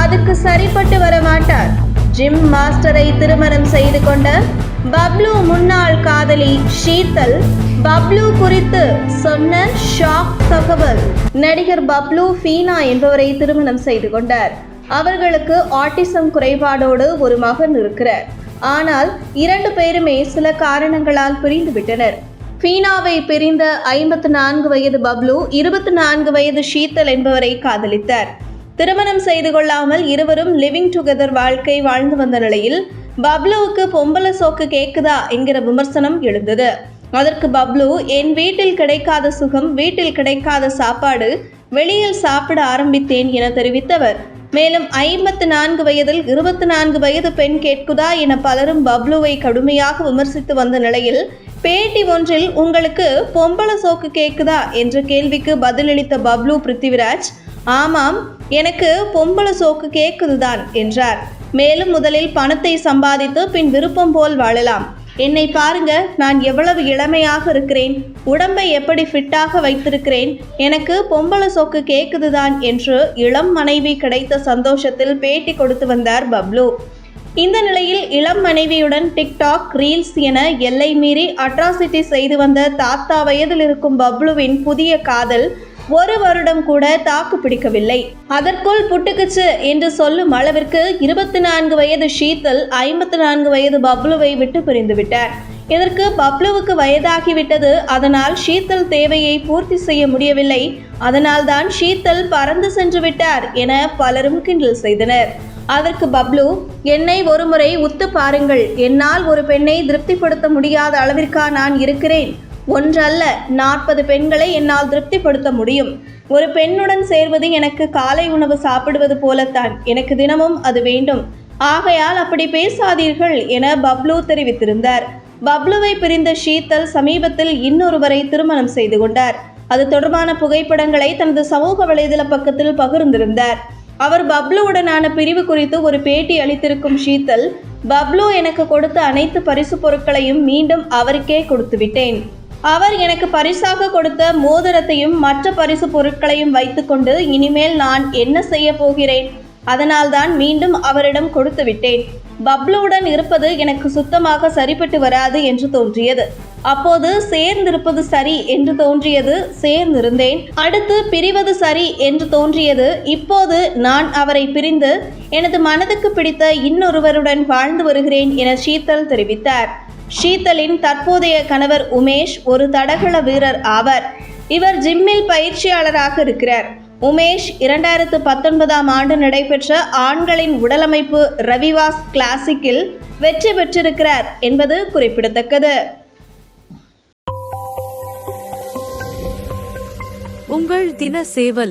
அதுக்கு சரிப்பட்டு வர மாட்டார் ஜிம் மாஸ்டரை திருமணம் செய்து கொண்ட பப்ளு முன்னாள் காதலி ஷீதல் பப்ளு குறித்து சொன்ன ஷாக் தகவல். நடிகர் பப்ளு ஃபீனா என்பவரை திருமணம் செய்து கொண்டார். அவர்களுக்கு ஆட்டிசம் குறைபாடோடு ஒரு மகன் இருக்கிறார். ஆனால் இரண்டு பேருமே சில காரணங்களால் பிரிந்து விட்டனர் ஃபீனாவை பிரிந்த ஐம்பத்து நான்கு வயது பப்ளு இருபத்தி நான்கு வயது ஷீத்தல் என்பவரை காதலித்தார். திருமணம் செய்து கொள்ளாமல் இருவரும் லிவிங் டுகெதர் வாழ்க்கை வாழ்ந்து வந்த நிலையில் பப்ளுவுக்கு பொம்பளை சோக்கு கேக்குதா என்கிற விமர்சனம் எழுந்தது. அதற்கு பப்ளு என் வீட்டில் கிடைக்காத சுகம் வீட்டில் கிடைக்காத சாப்பாடு வெளியில் சாப்பிட ஆரம்பித்தேன் என தெரிவித்தவர். மேலும் ஐம்பத்து நான்கு வயதில் இருபத்தி நான்கு வயது பெண் கேட்குதா என பலரும் பப்ளுவை கடுமையாக விமர்சித்து வந்த நிலையில் பேட்டி ஒன்றில் உங்களுக்கு பொம்பளை சோக்கு கேக்குதா? என்ற கேள்விக்கு பதிலளித்த பப்ளு பிருத்திவிராஜ் ஆமாம் எனக்கு பொம்பளை சோக்கு கேட்குதுதான் என்றார். மேலும் முதலில் பணத்தை சம்பாதித்து பின் விருப்பம் போல் வாழலாம். என்னை பாருங்க நான் எவ்வளவு இளமையாக இருக்கிறேன் உடம்பை எப்படி ஃபிட்டாக வைத்திருக்கிறேன் எனக்கு பொம்பளை சோக்கு கேக்குதுதான் என்று இளம் மனைவி கிடைத்த சந்தோஷத்தில் பேட்டி கொடுத்து வந்தார் பப்ளு. இந்த நிலையில் இளம் மனைவியுடன் டிக்டாக் ரீல்ஸ் என எல்லை மீறி அட்ராசிட்டி செய்து வந்த தாத்தா வயதில் இருக்கும் பப்ளுவின் புதிய காதல் ஒரு வருடம் கூட தாக்கு பிடிக்கவில்லை. அதற்குள் புட்டுக்குச்சு என்று சொல்லும் அளவிற்கு இருபத்தி நான்கு வயது ஷீத்தல் ஐம்பத்தி நான்கு வயது பப்ளுவை விட்டு பிரிந்து விட்டார். இதற்கு பப்ளுவுக்கு வயதாகிவிட்டது அதனால் ஷீத்தல் தேவையை பூர்த்தி செய்ய முடியவில்லை. அதனால்தான் ஷீத்தல் பறந்து சென்று விட்டார் என பலரும் கிண்டல் செய்தனர். அதற்கு பப்ளு என்னை ஒருமுறை உத்து பாருங்கள். என்னால் ஒரு பெண்ணை திருப்திப்படுத்த முடியாத அளவிற்கா நான் இருக்கிறேன். ஒன்றல்ல நாற்பது பெண்களை என்னால் திருப்திப்படுத்த முடியும். ஒரு பெண்ணுடன் சேர்வது எனக்கு காலை உணவு சாப்பிடுவது போலத்தான். எனக்கு தினமும் அது வேண்டும். ஆகையால் அப்படி பேசாதீர்கள் என பப்லு தெரிவித்திருந்தார். பப்லுவை பிரிந்த ஷீத்தல் சமீபத்தில் இன்னொருவரை திருமணம் செய்து கொண்டார். அது தொடர்பான புகைப்படங்களை தனது சமூக வலைதள பக்கத்தில் பகிர்ந்திருந்தார். அவர் பப்ளுவுடனான பிரிவு குறித்து ஒரு பேட்டி அளித்திருக்கும் ஷீத்தல் பப்ளு எனக்கு கொடுத்த அனைத்து பரிசு பொருட்களையும் மீண்டும் அவருக்கே கொடுத்து விட்டேன் அவர் எனக்கு பரிசாக கொடுத்த மோதிரத்தையும் மற்ற பரிசு பொருட்களையும் வைத்துக்கொண்டு இனிமேல் நான் என்ன செய்ய போகிறேன்? அதனால்தான் மீண்டும் அவரிடம் கொடுத்து விட்டேன். பப்ளுவுடன் இருப்பது எனக்கு சுத்தமாக சரிப்பட்டு வராது என்று தோன்றியது. அப்போது சேர்ந்திருப்பது சரி என்று தோன்றியது சேர்ந்திருந்தேன். அடுத்து பிரிவது சரி என்று தோன்றியது. இப்போது நான் அவரை பிரிந்து எனது மனதுக்கு பிடித்த இன்னொருவருடன் வாழ்ந்து வருகிறேன் என ஷீத்தல் தெரிவித்தார். ஷீதலின் தற்போதைய கணவர் உமேஷ் ஒரு தடகள வீரர் ஆவர். இவர் ஜிம்மில் பயிற்சியாளராக இருக்கிறார். உமேஷ் இரண்டாயிரத்து பத்தொன்பதாம் ஆண்டு நடைபெற்ற ஆண்களின் உடலமைப்பு ரவிவாஸ் கிளாசிக்கில் வெற்றி பெற்றிருக்கிறார் என்பது குறிப்பிடத்தக்கது. உங்கள் தின சேவல்